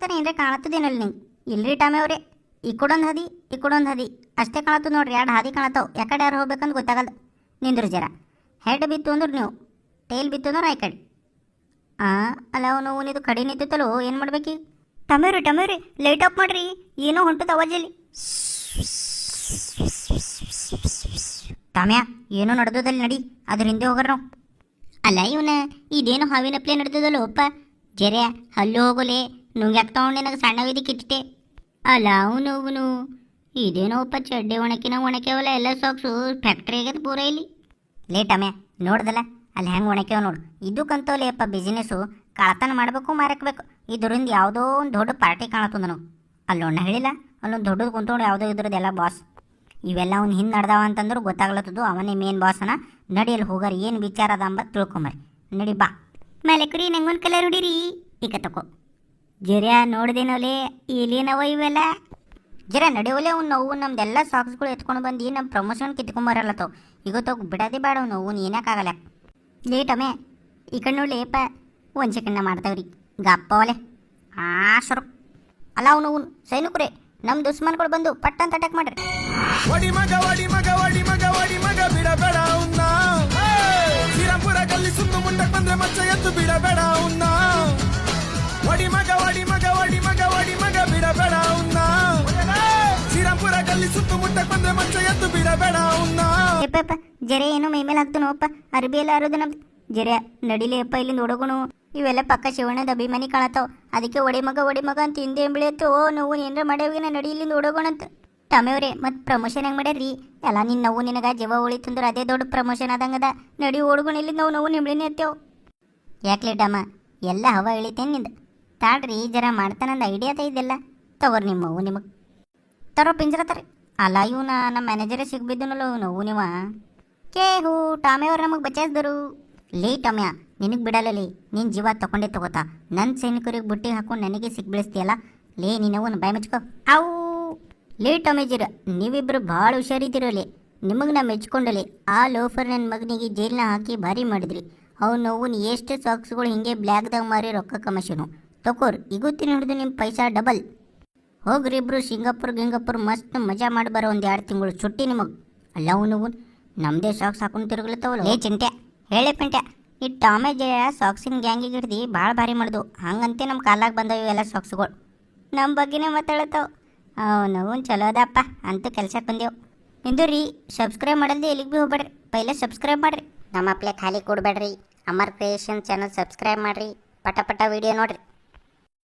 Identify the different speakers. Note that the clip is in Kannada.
Speaker 1: ಸರ್ ಏನ್ರಿ ಕಾಣತ್ತದೇನಲ್ಲ ನಿಂಗೆ ಇಲ್ರಿ ಟಾಮೆ ಅವ್ರೆ, ಈ ಕೊಡೊಂದು ಹದಿ, ಈ ಕೊಡೊಂದು ಹದಿ. ಅಷ್ಟೇ ಕಾಣತ್ತು ನೋಡ್ರಿ, ಎರಡು ಹಾದಿ ಕಾಣತ್ತಾವ. ಯಾಕಡೆ ಯಾರು ಹೋಗ್ಬೇಕಂತ ಗೊತ್ತಾಗಲ್ಲ ನಿಂದ್ರು ಜರ. ಹೆಡ್ ಬಿತ್ತು ಅಂದ್ರೆ ನೀವು. ಟೇಲ್ ಬಿತ್ತು ಅಂದ್ರೆ ಆ ಕಡೆ. ಆ, ಅಲ್ಲ ಅವನು ಇದು ಕಡೆ ನಿಂತಿತ್ತಲ್ಲೋ, ಏನು ಮಾಡ್ಬೇಕು ಟಮೇರಿ ಟಮೇರಿ ಲೈಟ್ ಆಫ್ ಮಾಡ್ರಿ. ಏನೋ ಹೊಂಟದ ಅವಾಜಲ್ಲಿ. ಟಮ್ಯಾ, ಏನೋ ನಡೆದದಲ್ಲಿ ನಡಿ. ಅದ್ರ ಹಿಂದೆ ಹೋಗ್ರ ನಾವು. ಅಲ್ಲ ಇವನ, ಇದೇನು ಹಾವಿನ ಪ್ಲೇ ನಡೆದದಲ್ಲೋ ಒಪ್ಪ ಜರೆ ಹಲ್ಲು ಹೋಗೋಲೆ ನುಂಗ್ಯಾಕ್ ತಗೊಂಡು ಸಣ್ಣ ವಿಧಿ ಇಟ್ಟಿಟ್ಟೆ ಅಲ್ಲ, ಅವನು ಅವನು ಇದೇನೋಪ್ಪ ಚಡ್ಡಿ ಒಣಕಿನ ಒಣಕ್ಯಾವಲ್ಲ, ಎಲ್ಲ ಸಾಕ್ಸು. ಫ್ಯಾಕ್ಟ್ರಿ ಆಗ್ಯದ ಪೂರ ಇಲ್ಲಿ. ಲೇಟಮ್ಯ ನೋಡ್ದಲ್ಲ, ಅಲ್ಲಿ ಹೆಂಗೆ ಒಣಕ್ಯಾವ ನೋಡು. ಇದಕ್ಕಂತವಲ್ಲಿ ಅಪ್ಪ ಬಿಸಿನೆಸ್ಸು ಕಳತನ ಮಾಡಬೇಕು, ಮಾರಕ್ಬೇಕು. ಇದರಿಂದ ಯಾವುದೋ ಒಂದು ದೊಡ್ಡ ಪಾರ್ಟಿ ಕಾಣತ್ತದ ನಾವು ಅಲ್ಲೊಣ್ಣ ಹೇಳಿಲ್ಲ, ಅಲ್ಲೊಂದು ದೊಡ್ಡದು ಕುಂತ್ಕೊಂಡು ಯಾವುದೋ ಇದ್ರದ್ದೆಲ್ಲ ಬಾಸ್ ಇವೆಲ್ಲ ಅವ್ನು ಹಿಂದೆ ನಡ್ದಾವ ಅಂತಂದ್ರೆ ಗೊತ್ತಾಗ್ಲತ್ತದು, ಅವನೇ ಮೇನ್ ಬಾಸನ ನಡಿಯಲ್ಲಿ ಹೋಗಾರ ಏನು ವಿಚಾರ ಅದ ಅಂಬ ತಿಳ್ಕೊಂಬರಿ ನಡಿ ಬಾ. ಮೇಲೆ ಕುಡಿ, ನಂಗೊಂದು ಕಲರ್ ಹೊಡೀರಿ. ಈಗ ತಕೋ. ಜರ್ಯಾ ನೋಡ್ದೇನೋಲೆ ಇಲ್ಲೇನವ ಇವೆಲ್ಲ? ಜರ ನಡೆಯೋಲೆ ಅವ್ನು ನೋವು, ನಮ್ದೆಲ್ಲ ಸಾಕ್ಸ್ಗಳು ಎತ್ಕೊಂಡು ಬಂದು ನಮ್ಮ ಪ್ರಮೋಷನ್ ಕಿತ್ಕೊಂಬರಲ್ಲತ್ತವು ಈಗ ತಗೋ ಬಿಡೋದೇ ಬೇಡ ಅವ್ನು ನೋವು ಏನಕ್ಕಾಗಲ್ಲ ಲೇಟಮ್ಮೆ ಈ ಕಡೆ ಲೇಪ ಒಂದು ಸೆಕೆಂಡ್ನ ಮಾಡ್ತಾವ್ರಿ ಗಪ್ಪವಲೆ ಆ ಶುರು ಅಲ್ಲ ಅವ್ನು ಅವ್ನು ಸೈನಿಕರೇ ನಮ್ಮ ದುಶ್ಮನ್ಗಳು ಬಂದು ಪಟ್ ಅಂತ ಅಟ್ಯಾಕ್ ಮಾಡ್ರಿ
Speaker 2: ಬಿಡಬೇಡ ಅವ್ನ. ಎದ್ದು ಬಿಡಬೇಡ ಅವನ್ನ ಎದ್ದು ಬಿಡಬೇಡ
Speaker 1: ಜರೆ ಏನು ಮೈ ಮೇಲೆ ಅರ್ಬಿ ಎಲ್ಲ ಅರೋದು ನಮ್ ಜರೆ ನಡಿಲಿ ಅಪ್ಪ, ಇಲ್ಲಿಂದ ಹುಡುಗನು ಇವೆಲ್ಲ ಪಕ್ಕ ಶಿವಣ್ಣದ ಅಭಿಮಾನಿ ಕಾಣತಾವ್ ಅದಕ್ಕೆ ಒಡೆ ಮಗ ಒಡೆ ಮಗ ಅಂತ ಹಿಂದೆ ಬೆಳೆಯತ್ತು ಓ, ನೋವು, ಏನ್ರ ಮಾಡ್ಯಾವಿನ ನಡಿ ಇಲ್ಲಿಂದ ಅಂತ. ಟಮೆವ್ರೆ ಮತ್ತು ಪ್ರಮೋಷನ್ ಹೆಂಗೆ ಮಾಡ್ಯಾರ್ರಿ? ಎಲ್ಲ ನಿನ್ನ ನೋವು ನಿನಗ, ಜೀವ ಉಳಿತಂದ್ರೆ ಅದೇ ದೊಡ್ಡ ಪ್ರಮೋಷನ್ ಆದಂಗದ. ನಡಿ ಓಡ್ಗೋಣ ಇಲ್ಲಿ ನಾವು, ನೋವು ನಿಂಬಳಿನೇ ಎತ್ತೇವು. ಯಾಕ್ಲಿ ಡಮ್ಮ ಎಲ್ಲ ಹವ ಇಳಿತೇನೆ ನಿಂದ? ತಾಡ್ರಿ ಜರ ಮಾಡ್ತಾನಂದ ಐಡಿಯಾ ಇದೆಲ್ಲ ತಗೋರಿ ನಿಮ್ಮ ಅವು ನಿಮಗೆ. ತರೋ ಪಿಂಜರ ತರಿ ಅಲ್ಲ, ಇವನ ನಮ್ಮ ಮ್ಯಾನೇಜರೇ ಸಿಗ್ಬಿದ್ದನಲ್ಲ ನೋವು ನೀವ ಕೇ ಹೂ, ಟಾಮೆ ಅವ್ರು ನಮಗೆ ಬಚಾಯಿಸಿದರು ಲೇ ಟಮ್ಯ, ನಿನಗೆ ಬಿಡಲ್ಲ ನಿನ್ನ ಜೀವ ತಗೊಂಡೇ ತಗೋತಾ. ನನ್ನ ಸೈನಿಕರಿಗೆ ಬುಟ್ಟಿ ಹಾಕೊಂಡು ನನಗೆ ಸಿಗ್ಬೀಳಿಸ್ತೀಯಲ್ಲ ಲೇ ನೀನವನು ಬಾಯ್ ಮೆಚ್ಕೋ. ಅವು. ಲೇ ಟಾಮೇಜಿರ ನೀವಿಬ್ಬರು ಭಾಳ ಹುಷಾರಿದ್ದಿರಲಿ ನಿಮಗೆ ನಾ ಮೆಚ್ಕೊಂಡಲಿ ಆ ಲೋಫರ್ ನನ್ನ ಮಗನಿಗೆ ಜೈಲ್ನ ಹಾಕಿ ಭಾರಿ ಮಾಡಿದ್ರಿ. ಅವ್ನು ನೋವು ಎಷ್ಟು ಸಾಕ್ಸ್ಗಳು ಹಿಂಗೆ ಬ್ಲ್ಯಾಕ್ದಾಗ ಮಾರಿ ರೊಕ್ಕ ಕಮಿಷನು ತಕೋರ್ ಇಗುತ್ತಿನ ಹಿಡಿದು ನಿಮ್ಮ ಪೈಸಾ ಡಬಲ್. ಹೋಗ್ರಿ ಇಬ್ರು, ಸಿಂಗಾಪುರ್, ಗಿಂಗಾಪುರ್, ಮಸ್ತ್ ಮಜಾ ಮಾಡಿ ಬರೋ ಒಂದು ಎರಡು ತಿಂಗಳು ಚುಟ್ಟಿ ನಿಮಗೆ. ಅಲ್ಲ ಅವನು ನಮ್ಮದೇ ಸಾಕ್ಸ್ ಹಾಕೊಂಡು ತಿರುಗ್ಲತ್ತವಲ್ಲ ಏ ಚಿಂತೆ, ಹೇಳೆ ಪಿಂಟೆ ಈ ಟಾಮೇಜ್ ಸಾಕ್ಸಿನ ಗ್ಯಾಂಗಿಗೆ ಹಿಡ್ದು ಭಾಳ ಭಾರಿ ಮಾಡ್ದು. ಹಂಗಂತೆ ನಮ್ಮ ಕಾಲಾಗ ಬಂದವು ಇವೆಲ್ಲ ಸಾಕ್ಸ್ಗಳು ನಮ್ಮ ಬಗ್ಗೆನೇ ಮಾತಾಡತ್ತವು ಅವನು ಚಲೋ ಅದಪ್ಪ ಅಂತೂ ಕೆಲ್ಸಕ್ಕೆ ಬಂದೆವು. ಇಂದು ರೀ ಸಬ್ಸ್ಕ್ರೈಬ್ ಮಾಡಲ್ದೆ ಎಲ್ಲಿಗೆ ಭೀ ಹೋಗ್ಬೇಡ್ರಿ? ಪೈಲೆ ಸಬ್ಸ್ಕ್ರೈಬ್ ಮಾಡಿರಿ. ನಮ್ಮ ಅಪ್ಲೆ ಖಾಲಿ ಕೊಡಬೇಡ್ರಿ. ಅಮರ್ ಕ್ರಿಯೇಷನ್ ಚಾನಲ್ ಸಬ್ಸ್ಕ್ರೈಬ್ ಮಾಡಿರಿ. ಪಟ ಪಟ ವೀಡಿಯೋ ನೋಡ್ರಿ.